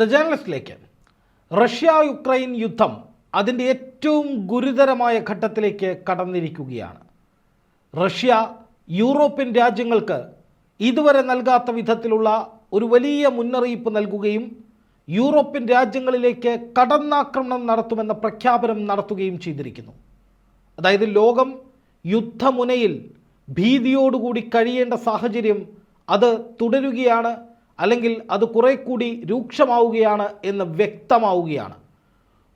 The ജേർണലിസ്റ്റിലേക്ക് Russia Ukraine യുദ്ധം അതിന്റെ ഏറ്റവും ഗുരുതരമായ ഘട്ടത്തിലേക്ക് കടന്നിരിക്കുകയാണ്. റഷ്യ യൂറോപ്യൻ രാജ്യങ്ങൾക്ക് ഇതുവരെ നൽകാത്ത വിധത്തിലുള്ള ഒരു വലിയ മുന്നറിയിപ്പ് നൽകുകയും യൂറോപ്യൻ രാജ്യങ്ങളിലേക്ക് കടന്നാക്രമണം നടത്തുമെന്ന പ്രഖ്യാപനം നടത്തുകയും ചെയ്തിരിക്കുന്നു. അതായത് ലോകം യുദ്ധമുനയിൽ ഭീതിയോടുകൂടി കഴിയേണ്ട സാഹചര്യം അത് തുടരുകയാണ്. അല്ലെങ്കിൽ അത് കുറെ കൂടി രൂക്ഷമാവുകയാണ് എന്ന് വ്യക്തമാവുകയാണ്.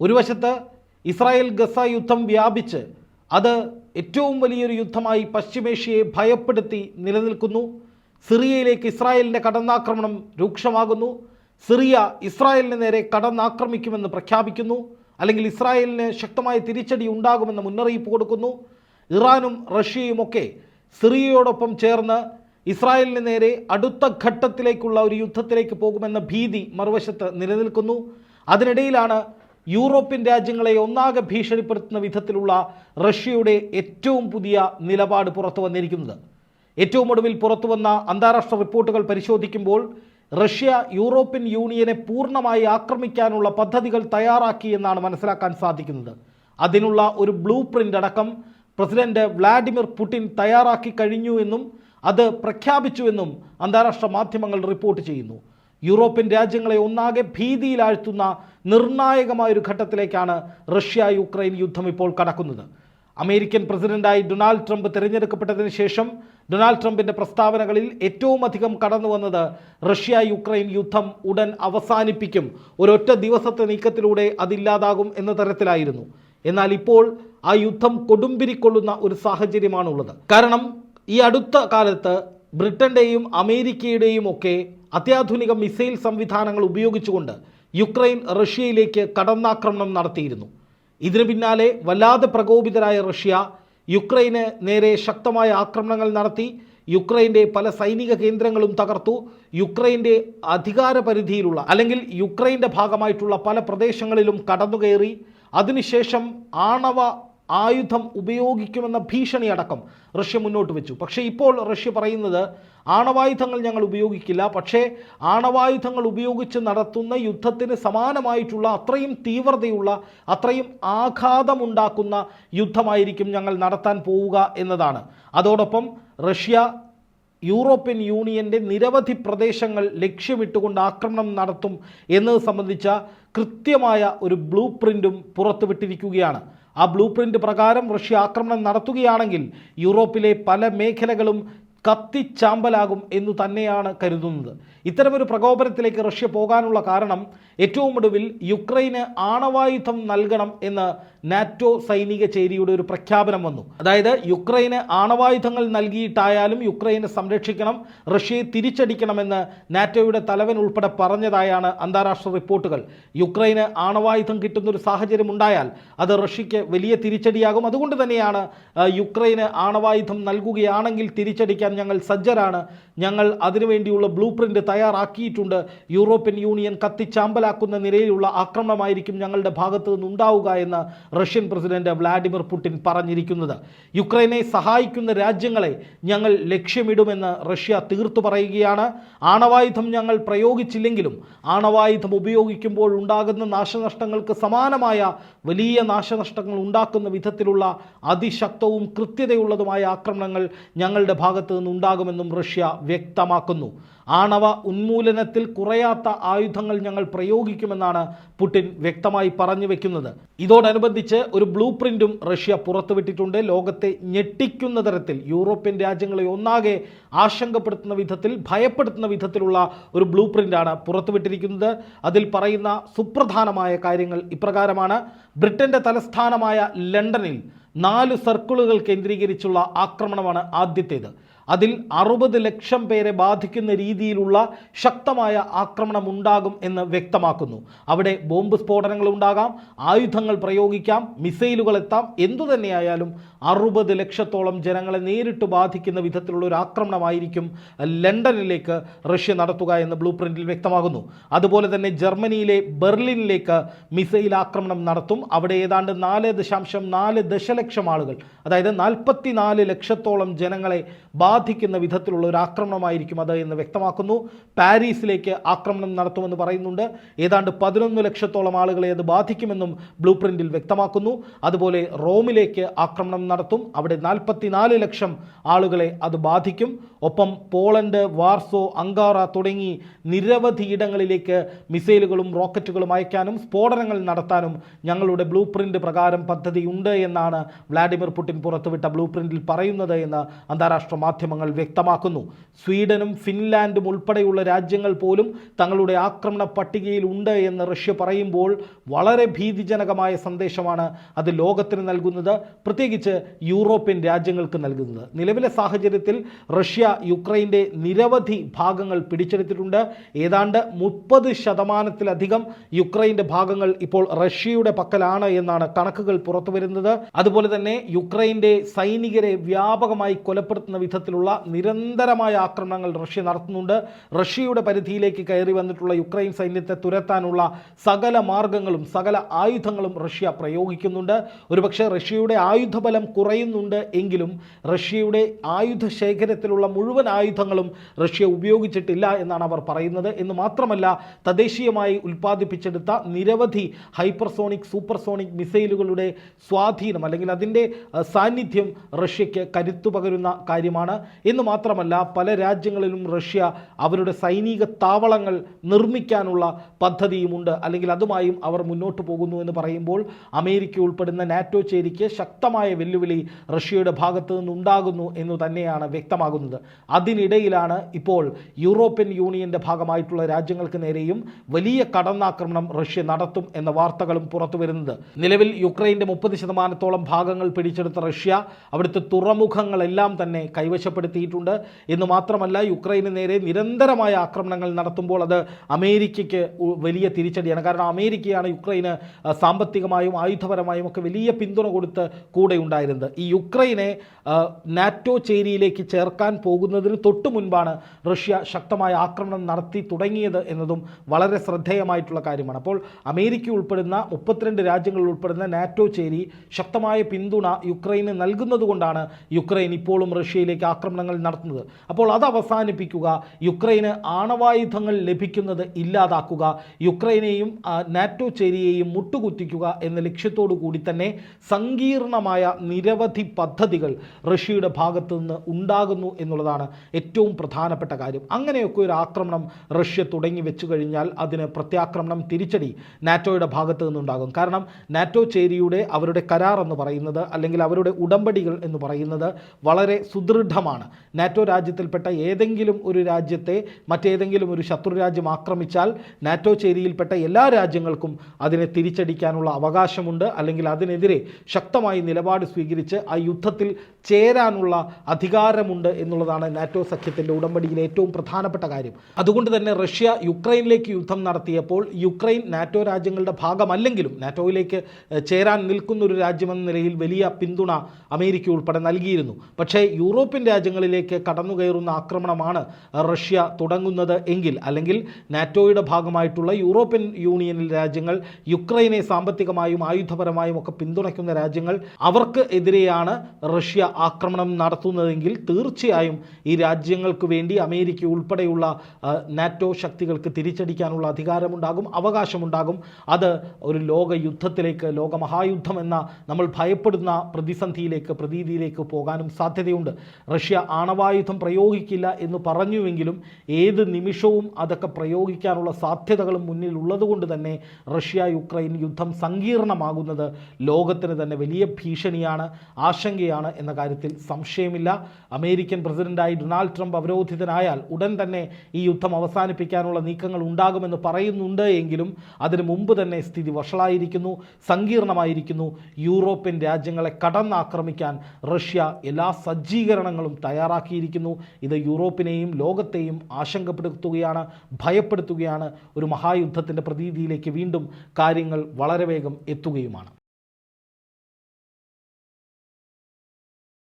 ഒരു വശത്ത് ഇസ്രായേൽ ഗസ യുദ്ധം വ്യാപിച്ച് അത് ഏറ്റവും വലിയൊരു യുദ്ധമായി പശ്ചിമേഷ്യയെ ഭയപ്പെടുത്തി നിലനിൽക്കുന്നു. സിറിയയിലേക്ക് ഇസ്രായേലിന്റെ കടന്നാക്രമണം രൂക്ഷമാകുന്നു. സിറിയ ഇസ്രായേലിന് നേരെ കടന്നാക്രമിക്കുമെന്ന് പ്രഖ്യാപിക്കുന്നു. അല്ലെങ്കിൽ ഇസ്രായേലിന് ശക്തമായ തിരിച്ചടി ഉണ്ടാകുമെന്ന് മുന്നറിയിപ്പ് കൊടുക്കുന്നു. ഇറാനും റഷ്യയുമൊക്കെ സിറിയയോടൊപ്പം ചേർന്ന് ഇസ്രായേലിന് നേരെ അടുത്ത ഘട്ടത്തിലേക്കുള്ള ഒരു യുദ്ധത്തിലേക്ക് പോകുമെന്ന ഭീതി മറുവശത്ത് നിലനിൽക്കുന്നു. അതിനിടയിലാണ് യൂറോപ്യൻ രാജ്യങ്ങളെ ഒന്നാകെ ഭീഷണിപ്പെടുത്തുന്ന വിധത്തിലുള്ള റഷ്യയുടെ ഏറ്റവും പുതിയ നിലപാട് പുറത്തു വന്നിരിക്കുന്നത്. ഏറ്റവും ഒടുവിൽ പുറത്തു വന്ന അന്താരാഷ്ട്ര റിപ്പോർട്ടുകൾ പരിശോധിക്കുമ്പോൾ റഷ്യ യൂറോപ്യൻ യൂണിയനെ പൂർണമായി ആക്രമിക്കാനുള്ള പദ്ധതികൾ തയ്യാറാക്കി എന്നാണ് മനസ്സിലാക്കാൻ സാധിക്കുന്നത്. അതിനുള്ള ഒരു ബ്ലൂ പ്രിന്റ് അടക്കം പ്രസിഡന്റ് വ്ളാഡിമിർ പുടിൻ തയ്യാറാക്കി കഴിഞ്ഞു എന്നും അത് പ്രഖ്യാപിച്ചുവെന്നും അന്താരാഷ്ട്ര മാധ്യമങ്ങൾ റിപ്പോർട്ട് ചെയ്യുന്നു. യൂറോപ്യൻ രാജ്യങ്ങളെ ഒന്നാകെ ഭീതിയിലാഴ്ത്തുന്ന നിർണായകമായൊരു ഘട്ടത്തിലേക്കാണ് റഷ്യ യുക്രൈൻ യുദ്ധം ഇപ്പോൾ കടക്കുന്നത്. അമേരിക്കൻ പ്രസിഡന്റായി ഡൊണാൾഡ് ട്രംപ് തിരഞ്ഞെടുക്കപ്പെട്ടതിന് ശേഷം ഡൊണാൾഡ് ട്രംപിന്റെ പ്രസ്താവനകളിൽ ഏറ്റവും അധികം കടന്നു വന്നത് റഷ്യ യുക്രൈൻ യുദ്ധം ഉടൻ അവസാനിപ്പിക്കും. ഒരൊറ്റ ദിവസത്തെ നീക്കത്തിലൂടെ അതില്ലാതാകും എന്ന തരത്തിലായിരുന്നു. എന്നാൽ ഇപ്പോൾ ആ യുദ്ധം കൊടുമ്പിരിക്കൊള്ളുന്ന ഒരു സാഹചര്യമാണുള്ളത്. കാരണം ഈ അടുത്ത കാലത്ത് ബ്രിട്ടന്റെയും അമേരിക്കയുടെയും ഒക്കെ അത്യാധുനിക മിസൈൽ സംവിധാനങ്ങൾ ഉപയോഗിച്ചുകൊണ്ട് യുക്രൈൻ റഷ്യയിലേക്ക് കടന്നാക്രമണം നടത്തിയിരുന്നു. ഇതിനു പിന്നാലെ വല്ലാതെ പ്രകോപിതരായ റഷ്യ യുക്രൈന് നേരെ ശക്തമായ ആക്രമണങ്ങൾ നടത്തി യുക്രൈന്റെ പല സൈനിക കേന്ദ്രങ്ങളും തകർത്തു യുക്രൈന്റെ അധികാര പരിധിയിലുള്ള അല്ലെങ്കിൽ യുക്രൈന്റെ ഭാഗമായിട്ടുള്ള പല പ്രദേശങ്ങളിലും കടന്നുകയറി അതിനുശേഷം ആണവ ആയുധം ഉപയോഗിക്കുമെന്ന ഭീഷണി അടക്കം റഷ്യ മുന്നോട്ട് വെച്ചു. പക്ഷേ ഇപ്പോൾ റഷ്യ പറയുന്നത് ആണവായുധങ്ങൾ ഞങ്ങൾ ഉപയോഗിക്കില്ല. പക്ഷേ ആണവായുധങ്ങൾ ഉപയോഗിച്ച് നടത്തുന്ന യുദ്ധത്തിന് സമാനമായിട്ടുള്ള അത്രയും തീവ്രതയുള്ള അത്രയും ആഘാതമുണ്ടാക്കുന്ന യുദ്ധമായിരിക്കും ഞങ്ങൾ നടത്താൻ പോവുക എന്നതാണ്. അതോടൊപ്പം റഷ്യ യൂറോപ്യൻ യൂണിയന്റെ നിരവധി പ്രദേശങ്ങൾ ലക്ഷ്യമിട്ടുകൊണ്ട് ആക്രമണം നടത്തും എന്നത് സംബന്ധിച്ച കൃത്യമായ ഒരു ബ്ലൂ പ്രിന്റും പുറത്തുവിട്ടിരിക്കുകയാണ്. ആ ബ്ലൂ പ്രിന്റ് പ്രകാരം റഷ്യ ആക്രമണം നടത്തുകയാണെങ്കിൽ യൂറോപ്പിലെ പല മേഖലകളും കത്തിച്ചാമ്പലാകും എന്നു തന്നെയാണ് കരുതുന്നത്. ഇത്തരമൊരു പ്രകോപനത്തിലേക്ക് റഷ്യ പോകാനുള്ള കാരണം ഏറ്റവും ഒടുവിൽ യുക്രൈന് ആണവായുധം നൽകണം എന്ന് നാറ്റോ സൈനിക ചേരിയുടെ ഒരു പ്രഖ്യാപനം വന്നു. അതായത് യുക്രൈന് ആണവായുധങ്ങൾ നൽകിയിട്ടായാലും യുക്രൈനെ സംരക്ഷിക്കണം റഷ്യയെ തിരിച്ചടിക്കണമെന്ന് നാറ്റോയുടെ തലവൻ ഉൾപ്പെടെ പറഞ്ഞതായാണ് അന്താരാഷ്ട്ര റിപ്പോർട്ടുകൾ. യുക്രൈന് ആണവായുധം കിട്ടുന്ന ഒരു സാഹചര്യം ഉണ്ടായാൽ അത് റഷ്യയ്ക്ക് വലിയ തിരിച്ചടിയാകും. അതുകൊണ്ട് തന്നെയാണ് യുക്രൈന് ആണവായുധം നൽകുകയാണെങ്കിൽ തിരിച്ചടിക്കാൻ ഞങ്ങൾ സജ്ജരാണ്. ഞങ്ങൾ അതിനുവേണ്ടിയുള്ള ബ്ലൂ പ്രിന്റ് തയ്യാറാക്കിയിട്ടുണ്ട്. യൂറോപ്യൻ യൂണിയൻ കത്തിച്ചാമ്പലാക്കുന്ന നിലയിലുള്ള ആക്രമണമായിരിക്കും ഞങ്ങളുടെ ഭാഗത്തു നിന്നുണ്ടാവുക എന്ന് റഷ്യൻ പ്രസിഡന്റ് വ്ളാഡിമിർ പുടിൻ പറഞ്ഞിരിക്കുന്നത്. യുക്രൈനെ സഹായിക്കുന്ന രാജ്യങ്ങളെ ഞങ്ങൾ ലക്ഷ്യമിടുമെന്ന് റഷ്യ തീർത്തു പറയുകയാണ്. ആണവായുധം ഞങ്ങൾ പ്രയോഗിച്ചില്ലെങ്കിലും ആണവായുധം ഉപയോഗിക്കുമ്പോൾ ഉണ്ടാകുന്ന നാശനഷ്ടങ്ങൾക്ക് സമാനമായ വലിയ നാശനഷ്ടങ്ങൾ ഉണ്ടാക്കുന്ന വിധത്തിലുള്ള അതിശക്തവും കൃത്യതയുള്ളതുമായ ആക്രമണങ്ങൾ ഞങ്ങളുടെ ഭാഗത്തു നിന്നുണ്ടാകുമെന്നും റഷ്യ വ്യക്തമാക്കുന്നു. ആണവ ഉന്മൂലനത്തിൽ കുറയാത്ത ആയുധങ്ങൾ ഞങ്ങൾ പ്രയോഗിക്കുമെന്നാണ് പുടിൻ വ്യക്തമായി പറഞ്ഞു വെക്കുന്നത്. ഇതോടനുബന്ധിച്ച് ഒരു ബ്ലൂ പ്രിന്റും റഷ്യ പുറത്തുവിട്ടിട്ടുണ്ട്. ലോകത്തെ ഞെട്ടിക്കുന്ന തരത്തിൽ യൂറോപ്യൻ രാജ്യങ്ങളെ ഒന്നാകെ ആശങ്കപ്പെടുത്തുന്ന വിധത്തിൽ ഭയപ്പെടുത്തുന്ന വിധത്തിലുള്ള ഒരു ബ്ലൂ പ്രിന്റാണ് പുറത്തുവിട്ടിരിക്കുന്നത്. അതിൽ പറയുന്ന സുപ്രധാനമായ കാര്യങ്ങൾ ഇപ്രകാരമാണ്. ബ്രിട്ടന്റെ തലസ്ഥാനമായ ലണ്ടനിൽ നാല് സർക്കിളുകൾ കേന്ദ്രീകരിച്ചുള്ള ആക്രമണമാണ് ആദ്യത്തേത്. അതിൽ അറുപത് ലക്ഷം പേരെ ബാധിക്കുന്ന രീതിയിലുള്ള ശക്തമായ ആക്രമണം ഉണ്ടാകും എന്ന് വ്യക്തമാക്കുന്നു. അവിടെ ബോംബ് സ്ഫോടനങ്ങൾ ഉണ്ടാകാം ആയുധങ്ങൾ പ്രയോഗിക്കാം മിസൈലുകൾ എത്താം. എന്തു തന്നെയായാലും അറുപത് ലക്ഷത്തോളം ജനങ്ങളെ നേരിട്ട് ബാധിക്കുന്ന വിധത്തിലുള്ള ഒരു ആക്രമണമായിരിക്കും ലണ്ടനിലേക്ക് റഷ്യ നടത്തുക എന്ന് ബ്ലൂ പ്രിന്റിൽ വ്യക്തമാകുന്നു. അതുപോലെ തന്നെ ജർമ്മനിയിലെ ബെർലിനിലേക്ക് മിസൈൽ ആക്രമണം നടത്തും. അവിടെ ഏതാണ്ട് നാല് ദശാംശം നാല് ദശലക്ഷം ആളുകൾ അതായത് നാൽപ്പത്തി നാല് ലക്ഷത്തോളം ജനങ്ങളെ ബാധിക്കും ബാധിക്കുന്ന വിധത്തിലുള്ള ഒരു ആക്രമണമായിരിക്കും അത് എന്ന് വ്യക്തമാക്കുന്നു. പാരീസിലേക്ക് ആക്രമണം നടത്തുമെന്ന് പറയുന്നുണ്ട്. ഏതാണ്ട് പതിനൊന്ന് ലക്ഷത്തോളം ആളുകളെ അത് ബാധിക്കുമെന്നും ബ്ലൂ പ്രിന്റിൽ വ്യക്തമാക്കുന്നു. അതുപോലെ റോമിലേക്ക് ആക്രമണം നടത്തും. അവിടെ നാൽപ്പത്തിനാല് ലക്ഷം ആളുകളെ അത് ബാധിക്കും. ഒപ്പം പോളണ്ട് വാർസോ അങ്കാറ തുടങ്ങി നിരവധി ഇടങ്ങളിലേക്ക് മിസൈലുകളും റോക്കറ്റുകളും അയക്കാനും സ്ഫോടനങ്ങൾ നടത്താനും ഞങ്ങളുടെ ബ്ലൂ പ്രിന്റ് പ്രകാരം പദ്ധതിയുണ്ട് എന്നാണ് വ്ളാഡിമിർ പുടിൻ പുറത്തുവിട്ട ബ്ലൂ പ്രിന്റിൽ പറയുന്നത് എന്ന് അന്താരാഷ്ട്ര മാധ്യമങ്ങൾ വ്യക്തമാക്കുന്നു. സ്വീഡനും ഫിൻലാൻഡും ഉൾപ്പെടെയുള്ള രാജ്യങ്ങൾ പോലും തങ്ങളുടെ ആക്രമണ പട്ടികയിൽ ഉണ്ട് എന്ന് റഷ്യ പറയുമ്പോൾ വളരെ ഭീതിജനകമായ സന്ദേശമാണ് അത് ലോകത്തിന് നൽകുന്നത് പ്രത്യേകിച്ച് യൂറോപ്യൻ രാജ്യങ്ങൾക്ക് നൽകുന്നത്. നിലവിലെ സാഹചര്യത്തിൽ റഷ്യ യുക്രൈന്റെ നിരവധി ഭാഗങ്ങൾ പിടിച്ചെടുത്തിട്ടുണ്ട്. ഏതാണ്ട് മുപ്പത് ശതമാനത്തിലധികം യുക്രൈന്റെ ഭാഗങ്ങൾ ഇപ്പോൾ റഷ്യയുടെ പക്കലാണ് എന്നാണ് കണക്കുകൾ പുറത്തു വരുന്നത്. അതുപോലെ തന്നെ യുക്രൈന്റെ സൈനികരെ വ്യാപകമായി കൊലപ്പെടുത്തുന്ന വിധത്തിലുള്ള നിരന്തരമായ ആക്രമണങ്ങൾ റഷ്യ നടത്തുന്നുണ്ട്. റഷ്യയുടെ പരിധിയിലേക്ക് കയറി വന്നിട്ടുള്ള യുക്രൈൻ സൈന്യത്തെ തുരത്താനുള്ള സകല മാർഗങ്ങളും സകല ആയുധങ്ങളും റഷ്യ പ്രയോഗിക്കുന്നുണ്ട്. ഒരുപക്ഷെ റഷ്യയുടെ ആയുധബലം കുറയുന്നുണ്ട് എങ്കിലും റഷ്യയുടെ ആയുധ ശേഖരത്തിലുള്ള മുഴുവൻ ആയുധങ്ങളും റഷ്യ ഉപയോഗിച്ചിട്ടില്ല എന്നാണ് അവർ പറയുന്നത്. എന്ന് മാത്രമല്ല തദ്ദേശീയമായി ഉൽപ്പാദിപ്പിച്ചെടുത്ത നിരവധി ഹൈപ്പർസോണിക് സൂപ്പർസോണിക് മിസൈലുകളുടെ സ്വാധീനം അല്ലെങ്കിൽ അതിന്റെ സാന്നിധ്യം റഷ്യയ്ക്ക് കരുത്തു പകരുന്ന കാര്യമാണ്. എന്ന് മാത്രമല്ല പല രാജ്യങ്ങളിലും റഷ്യ അവരുടെ സൈനിക താവളങ്ങൾ നിർമ്മിക്കാനുള്ള പദ്ധതിയുമുണ്ട്. അല്ലെങ്കിൽ അതുമായും അവർ മുന്നോട്ട് പോകുന്നു എന്ന് പറയുമ്പോൾ അമേരിക്ക ഉൾപ്പെടുന്ന നാറ്റോ ചേരിക്ക് ശക്തമായ വെല്ലുവിളി റഷ്യയുടെ ഭാഗത്തു നിന്നുണ്ടാകുന്നു എന്ന് തന്നെയാണ് വ്യക്തമാകുന്നത്. അതിനിടയിലാണ് ഇപ്പോൾ യൂറോപ്യൻ യൂണിയന്റെ ഭാഗമായിട്ടുള്ള രാജ്യങ്ങൾക്ക് നേരെയും വലിയ കടന്നാക്രമണം റഷ്യ നടത്തും എന്ന വാർത്തകളും പുറത്തു വരുന്നത്. നിലവിൽ യുക്രൈന്റെ മുപ്പത് ശതമാനത്തോളം ഭാഗങ്ങൾ പിടിച്ചെടുത്ത റഷ്യ അവിടുത്തെ തുറമുഖങ്ങളെല്ലാം തന്നെ കൈവശപ്പെടുത്തിയിട്ടുണ്ട്. എന്ന് മാത്രമല്ല യുക്രൈന് നേരെ നിരന്തരമായ ആക്രമണങ്ങൾ നടത്തുമ്പോൾ അത് അമേരിക്കയ്ക്ക് വലിയ തിരിച്ചടിയാണ്. കാരണം അമേരിക്കയാണ് യുക്രൈന് സാമ്പത്തികമായും ആയുധപരമായും ഒക്കെ വലിയ പിന്തുണ കൊടുത്ത് കൂടെ ഉണ്ടായിരുന്നത് ഈ യുക്രൈനെ നാറ്റോ ചേരിയിലേക്ക് ചേർക്കാൻ പോകുന്നതിന് തൊട്ടു മുൻപാണ് റഷ്യ ശക്തമായ ആക്രമണം നടത്തി തുടങ്ങിയത് എന്നതും വളരെ ശ്രദ്ധേയമായിട്ടുള്ള കാര്യമാണ്. അപ്പോൾ അമേരിക്ക ഉൾപ്പെടുന്ന മുപ്പത്തിരണ്ട് രാജ്യങ്ങൾ ഉൾപ്പെടുന്ന നാറ്റോ ചേരി ശക്തമായ പിന്തുണ യുക്രൈന് നൽകുന്നതുകൊണ്ടാണ് യുക്രൈൻ ഇപ്പോഴും റഷ്യയിലേക്ക് ആക്രമണങ്ങൾ നടത്തുന്നത്. അപ്പോൾ അത് അവസാനിപ്പിക്കുക യുക്രൈന് ആണവായുധങ്ങൾ ലഭിക്കുന്നത് ഇല്ലാതാക്കുക യുക്രൈനെയും നാറ്റോ ചേരിയെയും മുട്ടുകുത്തിക്കുക എന്ന ലക്ഷ്യത്തോടു കൂടി തന്നെ സങ്കീർണമായ നിരവധി പദ്ധതികൾ റഷ്യയുടെ ഭാഗത്തു നിന്ന് ഉണ്ടാകുന്നു എന്നുള്ളതാണ് ഏറ്റവും പ്രധാനപ്പെട്ട കാര്യം. അങ്ങനെയൊക്കെ ഒരു ആക്രമണം റഷ്യ തുടങ്ങി വെച്ചു കഴിഞ്ഞാൽ അതിന് പ്രത്യാക്രമണം തിരിച്ചടി നാറ്റോയുടെ ഭാഗത്തു നിന്നുണ്ടാകും. കാരണം നാറ്റോ ചേരിയുടെ അവരുടെ കരാർ എന്ന് പറയുന്നത് അല്ലെങ്കിൽ അവരുടെ ഉടമ്പടികൾ എന്ന് പറയുന്നത് വളരെ സുദൃഢമാണ്. നാറ്റോ രാജ്യത്തിൽപ്പെട്ട ഏതെങ്കിലും ഒരു രാജ്യത്തെ മറ്റേതെങ്കിലും ഒരു ശത്രു രാജ്യം ആക്രമിച്ചാൽ നാറ്റോ ചേരിയിൽപ്പെട്ട എല്ലാ രാജ്യങ്ങൾക്കും അതിനെ തിരിച്ചടിക്കാനുള്ള അവകാശമുണ്ട്. അല്ലെങ്കിൽ അതിനെതിരെ ശക്തമായി നിലപാട് സ്വീകരിച്ച് ആ യുദ്ധത്തിൽ ചേരാനുള്ള അധികാരമുണ്ട് എന്നുള്ളതാണ് നാറ്റോ സഖ്യത്തിന്റെ ഉടമ്പടിയിലെ ഏറ്റവും പ്രധാനപ്പെട്ട കാര്യം. അതുകൊണ്ട് തന്നെ റഷ്യ യുക്രൈനിലേക്ക് യുദ്ധം നടത്തിയപ്പോൾ യുക്രൈൻ നാറ്റോ രാജ്യങ്ങളുടെ ഭാഗമല്ലെങ്കിലും നാറ്റോയിലേക്ക് ചേരാൻ നിൽക്കുന്ന ഒരു രാജ്യമെന്ന നിലയിൽ വലിയ പിന്തുണ അമേരിക്ക ഉൾപ്പെടെ നൽകിയിരുന്നു. പക്ഷേ യൂറോപ്യൻ രാജ്യങ്ങളിലേക്ക് കടന്നു കയറുന്ന ആക്രമണമാണ് റഷ്യ തുടങ്ങുന്നത് എങ്കിൽ അല്ലെങ്കിൽ നാറ്റോയുടെ ഭാഗമായിട്ടുള്ള യൂറോപ്യൻ യൂണിയനിൽ രാജ്യങ്ങൾ യുക്രൈനെ സാമ്പത്തികമായും ആയുധപരമായും ഒക്കെ പിന്തുണയ്ക്കുന്ന രാജ്യങ്ങൾ അവർക്ക് എതിരെയാണ് റഷ്യ ആക്രമണം നടത്തുന്നതെങ്കിൽ തീർച്ചയായും ഈ രാജ്യങ്ങൾക്ക് വേണ്ടി അമേരിക്ക ഉൾപ്പെടെയുള്ള നാറ്റോ ശക്തികൾക്ക് തിരിച്ചടിക്കാനുള്ള അധികാരമുണ്ടാകും അവകാശമുണ്ടാകും. അത് ഒരു ലോക യുദ്ധത്തിലേക്ക് ലോകമഹായുദ്ധം എന്ന നമ്മൾ ഭയപ്പെടുന്ന പ്രതിസന്ധിയിലേക്ക് പ്രതീതിയിലേക്ക് പോകാനും സാധ്യതയുണ്ട്. റഷ്യ ആണവായുധം പ്രയോഗിക്കില്ല എന്ന് പറഞ്ഞുവെങ്കിലും ഏത് നിമിഷവും അതൊക്കെ പ്രയോഗിക്കാനുള്ള സാധ്യതകളും മുന്നിൽ ഉള്ളതുകൊണ്ട് തന്നെ റഷ്യ യുക്രൈൻ യുദ്ധം സങ്കീർണമാകുന്നത് ലോകത്തിന് തന്നെ വലിയ ഭീഷണിയാണ് ആശങ്കയാണ് എന്ന കാര്യത്തിൽ സംശയമില്ല. അമേരിക്കൻ പ്രസിഡന്റായി ഡൊണാൾഡ് ട്രംപ് അവരോധിതനായാൽ ഉടൻ തന്നെ ഈ യുദ്ധം അവസാനിപ്പിക്കാനുള്ള നീക്കങ്ങൾ ഉണ്ടാകുമെന്ന് പറയുന്നുണ്ട് എങ്കിലും അതിനു മുമ്പ് തന്നെ സ്ഥിതി വഷളായിരിക്കുന്നു സങ്കീർണമായിരിക്കുന്നു. യൂറോപ്യൻ രാജ്യങ്ങളെ കടന്നാക്രമിക്കാൻ റഷ്യ എല്ലാ സജ്ജീകരണങ്ങളും തയ്യാറാക്കിയിരിക്കുന്നു. ഇത് യൂറോപ്പിനെയും ലോകത്തെയും ആശങ്കപ്പെടുത്തുകയാണ് ഭയപ്പെടുത്തുകയാണ്. ഒരു മഹായുദ്ധത്തിന്റെ പ്രതീതിയിലേക്ക് വീണ്ടും കാര്യങ്ങൾ വളരെ വേഗം എത്തുകയുമാണ്.